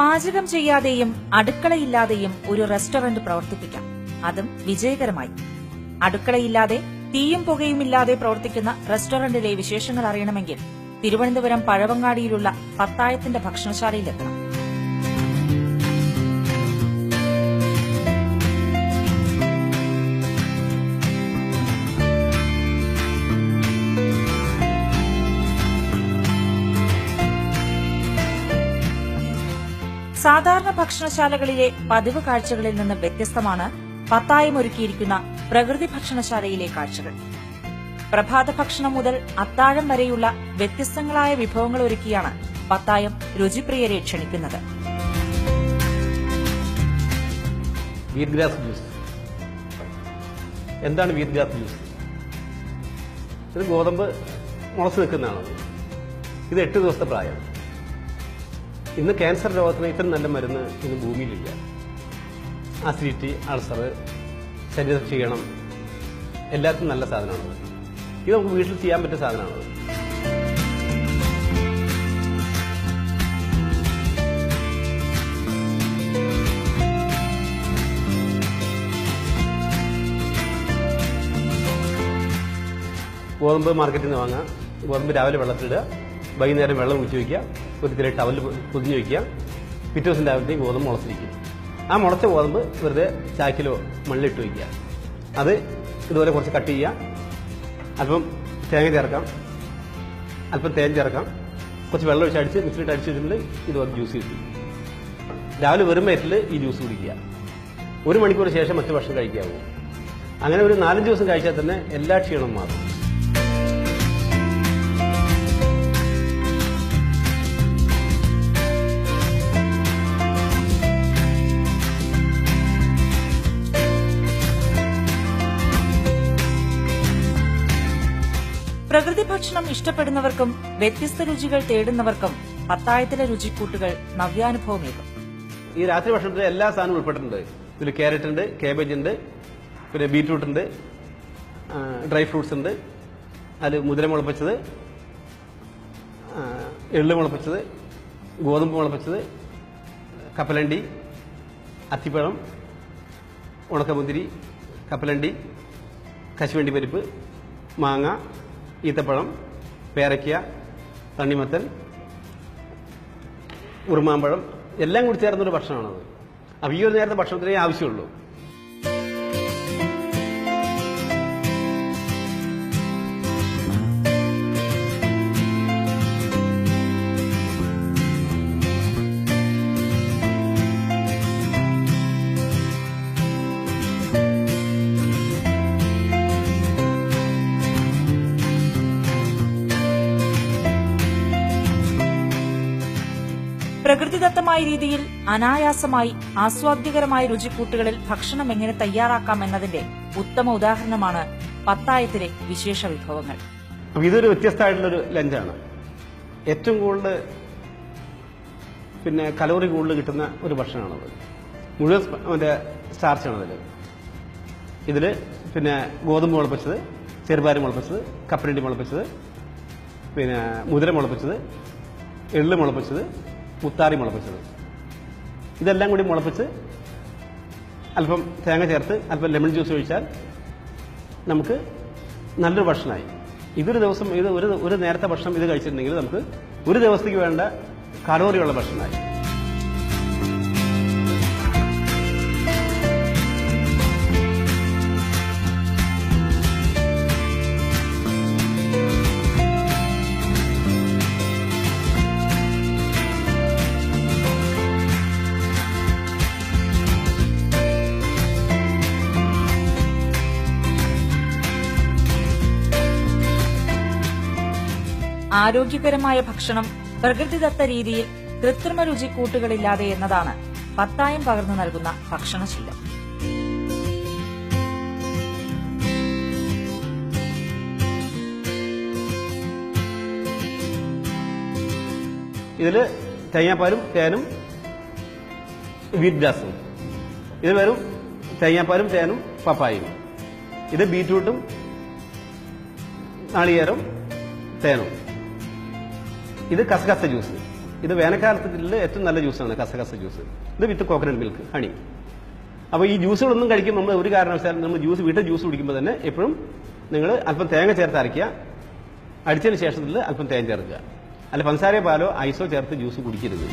പാചകം ചെയ്യാതെയും അടുക്കളയില്ലാതെയും ഒരു റെസ്റ്റോറന്റ് പ്രവർത്തിപ്പിക്കാം. അതും വിജയകരമായി. അടുക്കളയില്ലാതെ തീയും പുകയുമില്ലാതെ പ്രവർത്തിക്കുന്ന റെസ്റ്റോറന്റിലെ വിശേഷങ്ങൾ അറിയണമെങ്കിൽ തിരുവനന്തപുരം പഴവങ്ങാടിയിലുള്ള പത്തായത്തിന്റെ ഭക്ഷണശാലയിലെത്തണം. സാധാരണ ഭക്ഷണശാലകളിലെ പതിവ് കാഴ്ചകളിൽ നിന്ന് വ്യത്യസ്തമാണ് പത്തായം ഒരുക്കിയിരിക്കുന്ന പ്രകൃതി ഭക്ഷണശാലയിലെ കാഴ്ചകൾ. പ്രഭാത ഭക്ഷണം മുതൽ അത്താഴം വരെയുള്ള വ്യത്യസ്തങ്ങളായ വിഭവങ്ങൾ ഒരുക്കിയാണ് പത്തായം രുചിപ്രിയരെ ക്ഷണിക്കുന്നത്. എന്താണ് വീറ്റ് ഗ്രാസ് ജ്യൂസ്? ഇത് ഗോതമ്പ് മുളച്ച് നിൽക്കുന്നതാണ് ഇത് എട്ട് ദിവസത്തെ പ്രായം ഇന്ന് ക്യാൻസർ രോഗത്തിന് ഇത്രയും നല്ല മരുന്ന് ഇന്ന് ഭൂമിയിലില്ല. ആസിഡിറ്റി അൾസർ ശരീര ക്ഷീണം എല്ലാത്തിനും നല്ല സാധനമാണ് ഇത് നമുക്ക് വീട്ടിൽ ചെയ്യാൻ പറ്റിയ സാധനമാണത്. ഗോതമ്പ് മാർക്കറ്റിൽ നിന്ന് വാങ്ങാം ഗോതമ്പ് രാവിലെ വെള്ളത്തിലിടുക. വൈകുന്നേരം വെള്ളം ഊറ്റി വയ്ക്കുക. ഒരു ചെറിയ ടവൽ പൊതിഞ്ഞ് വയ്ക്കുക പിറ്റേ ദിവസം രാവിലത്തെ ഗോതമ്പ് മുളച്ചിരിക്കും. ആ മുളച്ച ഗോതമ്പ് വെറുതെ ചാക്കിലോ മണ്ണിലിട്ട് വയ്ക്കുക. അത് ഇതുപോലെ കുറച്ച് കട്ട് ചെയ്യുക. അല്പം തേങ്ങ ചേർക്കാം. അല്പം തേൻ ചേർക്കാം. കുറച്ച് വെള്ളം ഒഴിച്ച് അടിച്ച് മിക്സിലിട്ട് അടിച്ച് വെച്ചിട്ടുണ്ടെങ്കിൽ ഇതുപോലെ ജ്യൂസ് കിട്ടി. രാവിലെ വെറും വയറ്റിൽ ഈ ജ്യൂസ് കുടിക്കുക. ഒരു മണിക്കൂർ ശേഷം മറ്റു ഭക്ഷണം കഴിക്കാവൂ. അങ്ങനെ ഒരു നാലഞ്ച് ദിവസം കഴിച്ചാൽ തന്നെ എല്ലാ ക്ഷീണവും മാറും. പ്രകൃതി ഭക്ഷണം ഇഷ്ടപ്പെടുന്നവർക്കും വ്യത്യസ്ത രുചികൾ തേടുന്നവർക്കും പത്തായത്തിലെ രുചിക്കൂട്ടുകൾ നവ്യാനുഭവമേകും. ഈ രാത്രി ഭക്ഷണത്തിൽ എല്ലാ സാധനവും ഉൾപ്പെട്ടിട്ടുണ്ട്. ഇതിൽ ക്യാരറ്റ് ഉണ്ട് കേബേജ് ഉണ്ട് പിന്നെ ബീറ്റ്റൂട്ട് ഉണ്ട് ഡ്രൈ ഫ്രൂട്ട്സ് ഉണ്ട്. അതിൽ മുതിര മുളപ്പിച്ചത് എള്ളു മുളപ്പിച്ചത് ഗോതമ്പ് മുളപ്പിച്ചത് കപ്പലണ്ടി അത്തിപ്പഴം ഉണക്കമുന്തിരി കപ്പലണ്ടി കശുവണ്ടി പരിപ്പ് മാങ്ങ ഈത്തപ്പഴം പേരയ്ക്ക തണ്ണിമത്തൻ ഉറുമാമ്പഴം എല്ലാം കൂടി ചേർന്നൊരു ഭക്ഷണമാണത്. അപ്പോൾ ഈ ഒരു നേരത്തെ ഭക്ഷണത്തിനേ ആവശ്യമുള്ളൂ. പ്രകൃതിദത്തമായ രീതിയിൽ അനായാസമായി ആസ്വാദ്യകരമായ രുചിക്കൂട്ടുകളിൽ ഭക്ഷണം എങ്ങനെ തയ്യാറാക്കാം എന്നതിന്റെ ഉത്തമ ഉദാഹരണമാണ് പത്തായത്തിലെ വിശേഷ വിഭവങ്ങൾ. ഇതൊരു വ്യത്യസ്തമായിട്ടുള്ളൊരു ലഞ്ചാണ് ഏറ്റവും കൂടുതൽ പിന്നെ കലോറി കൂടുതൽ കിട്ടുന്ന ഒരു ഭക്ഷണമാണത്. മുഴുവൻ മറ്റേ സ്റ്റാർച്ചാണ് അതിൽ ഇതിൽ പിന്നെ ഗോതമ്പ് മുളപ്പിച്ചത് ചെറുപാരി മുളപ്പിച്ചത് കപ്പലണ്ടി മുളപ്പിച്ചത് പിന്നെ മുതിര മുളപ്പിച്ചത് എള്ള് മുളപ്പിച്ചത് മുത്താറി മുളപ്പിച്ചത്. ഇതെല്ലാം കൂടി മുളപ്പിച്ച് അല്പം തേങ്ങ ചേർത്ത് അല്പം ലെമൺ ജ്യൂസ് ഒഴിച്ചാൽ നമുക്ക് നല്ലൊരു ഭക്ഷണമായി. ഇതൊരു ദിവസം ഇത് ഒരു ഒരു നേരത്തെ ഭക്ഷണം ഇത് കഴിച്ചിട്ടുണ്ടെങ്കിൽ നമുക്ക് ഒരു ദിവസത്തേക്ക് വേണ്ട കലോറിയുള്ള ഭക്ഷണമായി. ആരോഗ്യകരമായ ഭക്ഷണം പ്രകൃതിദത്ത രീതിയിൽ കൃത്രിമ രുചി കൂട്ടുകളില്ലാതെ എന്നതാണ് പത്തായം പകർന്നു നൽകുന്ന ഭക്ഷണശീലം. ഇതിൽ തേങ്ങാപ്പാലും തേനും വീറ്റ് ഗ്രാസും ഇത് വെറും തേങ്ങാപ്പാലും തേനും പപ്പായും ഇത് ബീറ്റ്റൂട്ടും നാളികേരം തേനും. ഇത് കസകസ ജ്യൂസ്. ഇത് വേനൽക്കാലത്തിൽ ഏറ്റവും നല്ല ജ്യൂസാണ് കസകസ ജ്യൂസ്. ഇത് വിത്ത് കോക്കനട്ട് മിൽക്ക് ഹണി. അപ്പോൾ ഈ ജ്യൂസുകളൊന്നും കഴിക്കുമ്പോൾ നമ്മൾ ഒരു കാരണവശാലും നമ്മൾ ജ്യൂസ് വീട്ടിൽ ജ്യൂസ് കുടിക്കുമ്പോൾ തന്നെ എപ്പോഴും നിങ്ങൾ അല്പം തേങ്ങ ചേർത്ത് അരയ്ക്കുക. അടിച്ചതിന് ശേഷത്തിൽ അല്പം തേങ്ങ ചേർക്കുക. അല്ല പഞ്ചസാരയോ പാലോ ഐസോ ചേർത്ത് ജ്യൂസ് കുടിക്കരുത്.